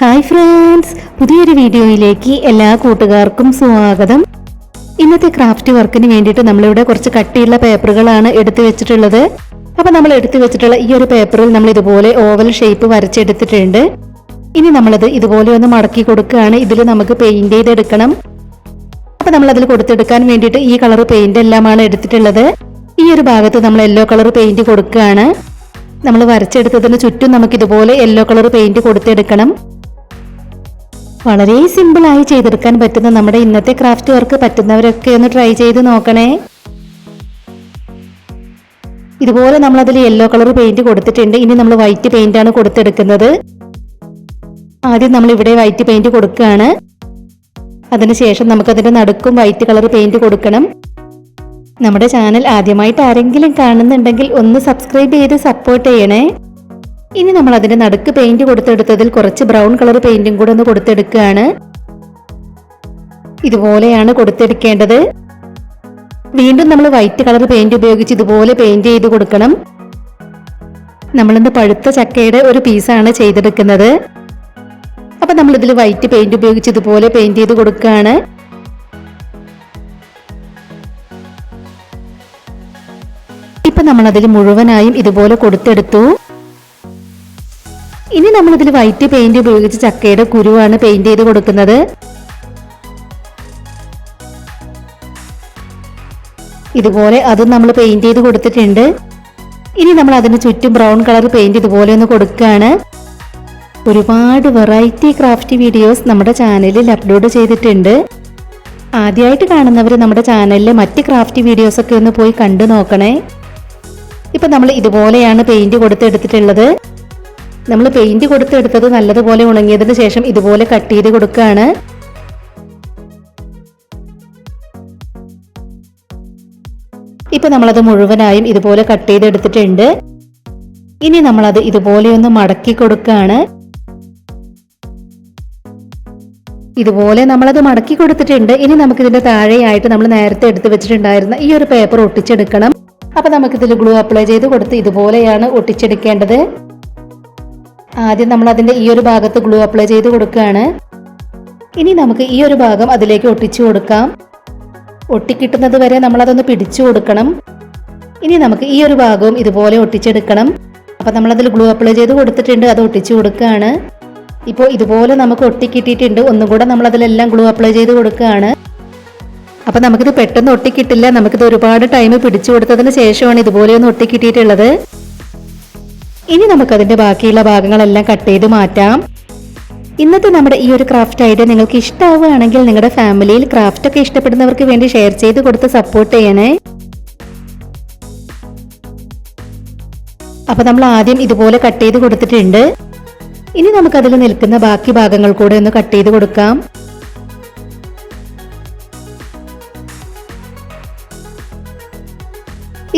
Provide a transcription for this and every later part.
Hi friends പുതിയൊരു വീഡിയോയിലേക്ക് എല്ലാ കൂട്ടുകാർക്കും സ്വാഗതം. ഇന്നത്തെ ക്രാഫ്റ്റ് വർക്കിന് വേണ്ടിയിട്ട് നമ്മളിവിടെ കുറച്ച് കട്ടിയുള്ള പേപ്പറുകളാണ് എടുത്തു വെച്ചിട്ടുള്ളത്. അപ്പോൾ നമ്മൾ എടുത്തു വെച്ചിട്ടുള്ള ഈ ഒരു പേപ്പറിൽ നമ്മൾ ഇതുപോലെ ഓവൽ ഷേപ്പ് വരച്ചെടുത്തിട്ടുണ്ട്. ഇനി നമ്മളത് ഇതുപോലെ ഒന്ന് മടക്കി കൊടുക്കുകയാണ്. ഇതിൽ നമുക്ക് പെയിന്റ് ചെയ്തെടുക്കണം. അപ്പോൾ നമ്മൾ കൊടുത്തെടുക്കാൻ വേണ്ടിയിട്ട് ഈ കളർ പെയിന്റ് എല്ലാമാണ് എടുത്തിട്ടുള്ളത്. ഈ ഒരു ഭാഗത്ത് നമ്മൾ യെല്ലോ കളർ പെയിന്റ് കൊടുക്കുകയാണ്. നമ്മൾ വരച്ചെടുത്തതിന് ചുറ്റും നമുക്ക് ഇതുപോലെ യെല്ലോ കളർ പെയിന്റ് കൊടുത്തെടുക്കണം. വളരെ സിമ്പിൾ ആയി ചെയ്തെടുക്കാൻ പറ്റുന്ന നമ്മുടെ ഇന്നത്തെ ക്രാഫ്റ്റ് വർക്ക് പറ്റുന്നവരൊക്കെ ഒന്ന് ട്രൈ ചെയ്ത് നോക്കണേ. ഇതുപോലെ നമ്മൾ അതിൽ യെല്ലോ കളർ പെയിന്റ് കൊടുത്തിട്ടുണ്ട്. ഇനി നമ്മൾ വൈറ്റ് പെയിന്റ് ആണ് കൊടുത്തെടുക്കുന്നത്. ആദ്യം നമ്മൾ ഇവിടെ വൈറ്റ് പെയിന്റ് കൊടുക്കുകയാണ്. അതിനുശേഷം നമുക്ക് അതിന്റെ നടുക്കും വൈറ്റ് കളർ പെയിന്റ് കൊടുക്കണം. നമ്മുടെ ചാനൽ ആദ്യമായിട്ട് ആരെങ്കിലും കാണുന്നുണ്ടെങ്കിൽ ഒന്ന് സബ്സ്ക്രൈബ് ചെയ്ത് സപ്പോർട്ട് ചെയ്യണേ. ഇനി നമ്മൾ അതിന്റെ നടുക്ക് പെയിന്റ് കൊടുത്തെടുത്തതിൽ കുറച്ച് ബ്രൗൺ കളർ പെയിന്റും കൂടെ ഒന്ന് കൊടുത്തെടുക്കുകയാണ്. ഇതുപോലെയാണ് കൊടുത്തെടുക്കേണ്ടത്. വീണ്ടും നമ്മൾ വൈറ്റ് കളർ പെയിന്റ് ഉപയോഗിച്ച് ഇതുപോലെ പെയിന്റ് ചെയ്ത് കൊടുക്കണം. നമ്മളിന്ന് പഴുത്ത ചക്കയുടെ ഒരു പീസാണ് ചെയ്തെടുക്കുന്നത്. അപ്പൊ നമ്മൾ ഇതിൽ വൈറ്റ് പെയിന്റ് ഉപയോഗിച്ച് ഇതുപോലെ പെയിന്റ് ചെയ്ത് കൊടുക്കുകയാണ്. ഇപ്പൊ നമ്മൾ അതിൽ മുഴുവനായും ഇതുപോലെ കൊടുത്തെടുത്തു. ഇനി നമ്മൾ ഇതിൽ വൈറ്റ് പെയിന്റ് ഉപയോഗിച്ച് ചക്കയുടെ കുരുവാണ് പെയിന്റ് ചെയ്ത് കൊടുക്കുന്നത്. ഇതുപോലെ അതും നമ്മൾ പെയിന്റ് ചെയ്ത് കൊടുത്തിട്ടുണ്ട്. ഇനി നമ്മൾ അതിന് ചുറ്റും ബ്രൗൺ കളർ പെയിന്റ് ഇതുപോലെ ഒന്ന് കൊടുക്കുകയാണ് ഒരുപാട് വെറൈറ്റി ക്രാഫ്റ്റ് വീഡിയോസ് നമ്മുടെ ചാനലിൽ അപ്ലോഡ് ചെയ്തിട്ടുണ്ട്. ആദ്യമായിട്ട് കാണുന്നവർ നമ്മുടെ ചാനലിലെ മറ്റ് ക്രാഫ്റ്റ് വീഡിയോസ് ഒക്കെ ഒന്ന് പോയി കണ്ടു നോക്കണേ. ഇപ്പൊ നമ്മൾ ഇതുപോലെയാണ് പെയിന്റ് കൊടുത്തെടുത്തിട്ടുള്ളത്. നമ്മൾ പെയിന്റ് കൊടുത്തെടുത്തത് നല്ലതുപോലെ ഉണങ്ങിയതിന് ശേഷം ഇതുപോലെ കട്ട് ചെയ്ത് കൊടുക്കുകയാണ് ഇപ്പൊ നമ്മളത് മുഴുവനായും ഇതുപോലെ കട്ട് ചെയ്തെടുത്തിട്ടുണ്ട്. ഇനി നമ്മളത് ഇതുപോലെ ഒന്ന് മടക്കി കൊടുക്കുകയാണ് ഇതുപോലെ നമ്മളത് മടക്കി കൊടുത്തിട്ടുണ്ട്. ഇനി നമുക്കിതിന്റെ താഴെയായിട്ട് നമ്മൾ നേരത്തെ എടുത്തു വെച്ചിട്ടുണ്ടായിരുന്ന ഈ ഒരു പേപ്പർ ഒട്ടിച്ചെടുക്കണം. അപ്പൊ നമുക്കിതിൽ ഗ്ലൂ അപ്ലൈ ചെയ്ത് കൊടുത്ത് ഇതുപോലെയാണ് ഒട്ടിച്ചെടുക്കേണ്ടത്. ആദ്യം നമ്മൾ അതിന്റെ ഈ ഒരു ഭാഗത്ത് ഗ്ലൂ അപ്ലൈ ചെയ്ത് കൊടുക്കുകയാണ്. ഇനി നമുക്ക് ഈ ഒരു ഭാഗം അതിലേക്ക് ഒട്ടിച്ചു കൊടുക്കാം. ഒട്ടിക്കിട്ടുന്നത് വരെ നമ്മൾ അതൊന്ന് പിടിച്ചു കൊടുക്കണം. ഇനി നമുക്ക് ഈ ഒരു ഭാഗവും ഇതുപോലെ ഒട്ടിച്ചെടുക്കണം. അപ്പൊ നമ്മൾ അതിൽ ഗ്ലൂ അപ്ലൈ ചെയ്ത് കൊടുത്തിട്ടുണ്ട് അത് ഒട്ടിച്ചു കൊടുക്കുകയാണ്. ഇപ്പോൾ ഇതുപോലെ നമുക്ക് ഒട്ടിക്കിട്ടിയിട്ടുണ്ട് ഒന്നും കൂടെ നമ്മൾ അതിലെല്ലാം ഗ്ലൂ അപ്ലൈ ചെയ്ത് കൊടുക്കുകയാണ്. അപ്പൊ നമുക്കിത് പെട്ടെന്ന് ഒട്ടിക്കിട്ടില്ല നമുക്കിത് ഒരുപാട് ടൈം പിടിച്ചു കൊടുത്തതിന് ശേഷമാണ് ഇതുപോലെ ഒന്ന് ഒട്ടിക്കിട്ടിയിട്ടുള്ളത്. ഇനി നമുക്കതിന്റെ ബാക്കിയുള്ള ഭാഗങ്ങളെല്ലാം കട്ട് ചെയ്ത് മാറ്റാം. ഇന്നത്തെ നമ്മുടെ ഈ ഒരു ക്രാഫ്റ്റ് ഐഡിയ നിങ്ങൾക്ക് ഇഷ്ടമാവുകയാണെങ്കിൽ നിങ്ങളുടെ ഫാമിലിയിൽ ക്രാഫ്റ്റ് ഒക്കെ ഇഷ്ടപ്പെടുന്നവർക്ക് വേണ്ടി ഷെയർ ചെയ്ത് കൊടുത്ത് സപ്പോർട്ട് ചെയ്യണേ. അപ്പൊ നമ്മൾ ആദ്യം ഇതുപോലെ കട്ട് ചെയ്ത് കൊടുത്തിട്ടുണ്ട്. ഇനി നമുക്കതിൽ നിൽക്കുന്ന ബാക്കി ഭാഗങ്ങൾ കൂടെ ഒന്ന് കട്ട് ചെയ്ത് കൊടുക്കാം.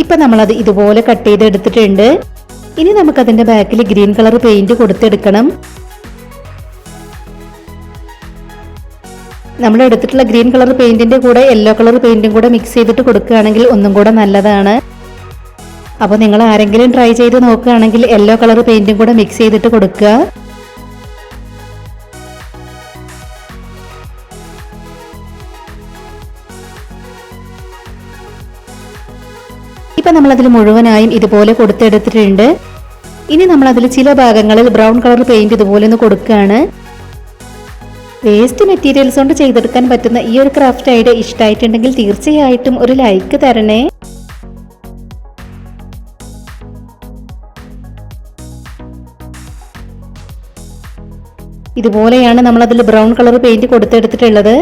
ഇപ്പൊ നമ്മളത് ഇതുപോലെ കട്ട് ചെയ്ത് എടുത്തിട്ടുണ്ട് ഇനി നമുക്ക് അതിന്റെ ബാക്കിൽ ഗ്രീൻ കളർ പെയിന്റ് കൊടുത്തെടുക്കണം. നമ്മൾ എടുത്തിട്ടുള്ള ഗ്രീൻ കളർ പെയിന്റിന്റെ കൂടെ യെല്ലോ കളർ പെയിന്റും കൂടെ മിക്സ് ചെയ്തിട്ട് കൊടുക്കുകയാണെങ്കിൽ ഒന്നും കൂടെ നല്ലതാണ്. അപ്പോൾ നിങ്ങൾ ആരെങ്കിലും ട്രൈ ചെയ്ത് നോക്കുകയാണെങ്കിൽ യെല്ലോ കളർ പെയിന്റും കൂടെ മിക്സ് ചെയ്തിട്ട് കൊടുക്കുക. അതിൽ മുഴുവനായും ഇതുപോലെ കൊടുത്തെടുത്തിട്ടുണ്ട്. ഇനി നമ്മൾ അതിൽ ചില ഭാഗങ്ങളിൽ ബ്രൗൺ കളർ പെയിന്റ് ഇതുപോലെ ഒന്ന് കൊടുക്കുകയാണ്. വേസ്റ്റ് മെറ്റീരിയൽസ് കൊണ്ട് ചെയ്തെടുക്കാൻ പറ്റുന്ന ഈ ഒരു ക്രാഫ്റ്റ് ഐഡിയ ഇഷ്ടമായിട്ടുണ്ടെങ്കിൽ തീർച്ചയായിട്ടും ഒരു ലൈക്ക് തരണേ. ഇതുപോലെയാണ് നമ്മൾ അതിൽ ബ്രൗൺ കളർ പെയിന്റ് കൊടുത്തെടുത്തിട്ടുള്ളത്.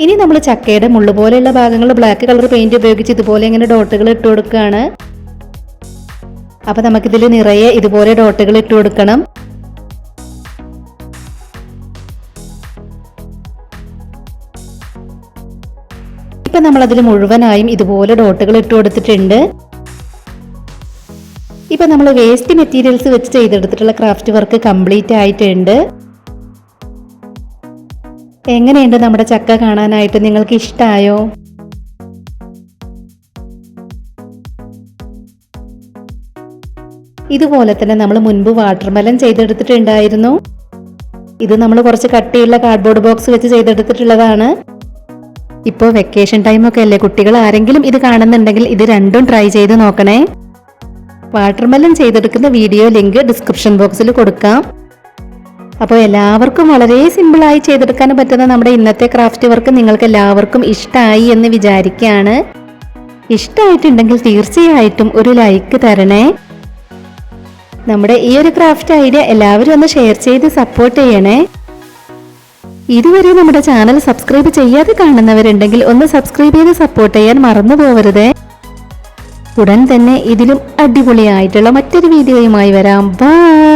ഇനി നമ്മൾ ചക്കയുടെ മുള്ളു പോലെയുള്ള ഭാഗങ്ങൾ ബ്ലാക്ക് കളർ പെയിന്റ് ഉപയോഗിച്ച് ഇതുപോലെ ഇങ്ങനെ ഡോട്ടുകൾ ഇട്ട് കൊടുക്കുകയാണ്. അപ്പൊ നമുക്കിതിൽ നിറയെ ഇതുപോലെ ഡോട്ടുകൾ ഇട്ട് കൊടുക്കണം. ഇപ്പൊ നമ്മൾ അതിൽ മുഴുവനായും ഇതുപോലെ ഡോട്ടുകൾ ഇട്ട് കൊടുത്തിട്ടുണ്ട്. ഇപ്പൊ നമ്മൾ വേസ്റ്റ് മെറ്റീരിയൽസ് വെച്ച് ചെയ്തെടുത്തിട്ടുള്ള ക്രാഫ്റ്റ് വർക്ക് കംപ്ലീറ്റ് ആയിട്ടുണ്ട്. എങ്ങനെയുണ്ട് നമ്മുടെ ചക്ക കാണാനായിട്ട്? നിങ്ങൾക്ക് ഇഷ്ടമായോ ഇതുപോലെ തന്നെ നമ്മൾ മുൻപ് വാട്ടർമെലൻ ചെയ്തെടുത്തിട്ടുണ്ടായിരുന്നു. ഇത് നമ്മൾ കുറച്ച് കട്ടിയുള്ള കാർഡ്ബോർഡ് ബോക്സ് വെച്ച് ചെയ്തെടുത്തിട്ടുള്ളതാണ്. ഇപ്പോൾ വെക്കേഷൻ ടൈമൊക്കെ അല്ലേ? കുട്ടികൾ ആരെങ്കിലും ഇത് കാണുന്നുണ്ടെങ്കിൽ ഇത് രണ്ടും ട്രൈ ചെയ്ത് നോക്കണേ. വാട്ടർമെലൻ ചെയ്തെടുക്കുന്ന വീഡിയോ ലിങ്ക് ഡിസ്ക്രിപ്ഷൻ ബോക്സിൽ കൊടുക്കാം. അപ്പോൾ എല്ലാവർക്കും വളരെ സിമ്പിളായി ചെയ്തെടുക്കാൻ പറ്റുന്ന നമ്മുടെ ഇന്നത്തെ ക്രാഫ്റ്റ് വർക്ക് നിങ്ങൾക്ക് എല്ലാവർക്കും ഇഷ്ടമായി എന്ന് വിചാരിക്കുകയാണ്. ഇഷ്ടമായിട്ടുണ്ടെങ്കിൽ തീർച്ചയായിട്ടും ഒരു ലൈക്ക് തരണേ. നമ്മുടെ ഈ ഒരു ക്രാഫ്റ്റ് ഐഡിയ എല്ലാവരും ഒന്ന് ഷെയർ ചെയ്ത് സപ്പോർട്ട് ചെയ്യണേ. ഇതുവരെ നമ്മുടെ ചാനൽ സബ്സ്ക്രൈബ് ചെയ്യാതെ കാണുന്നവരുണ്ടെങ്കിൽ ഒന്ന് സബ്സ്ക്രൈബ് ചെയ്ത് സപ്പോർട്ട് ചെയ്യാൻ മറന്നു പോകരുത് ഉടൻ തന്നെ ഇതിലും അടിപൊളിയായിട്ടുള്ള മറ്റൊരു വീഡിയോയുമായി വരാം. ബൈ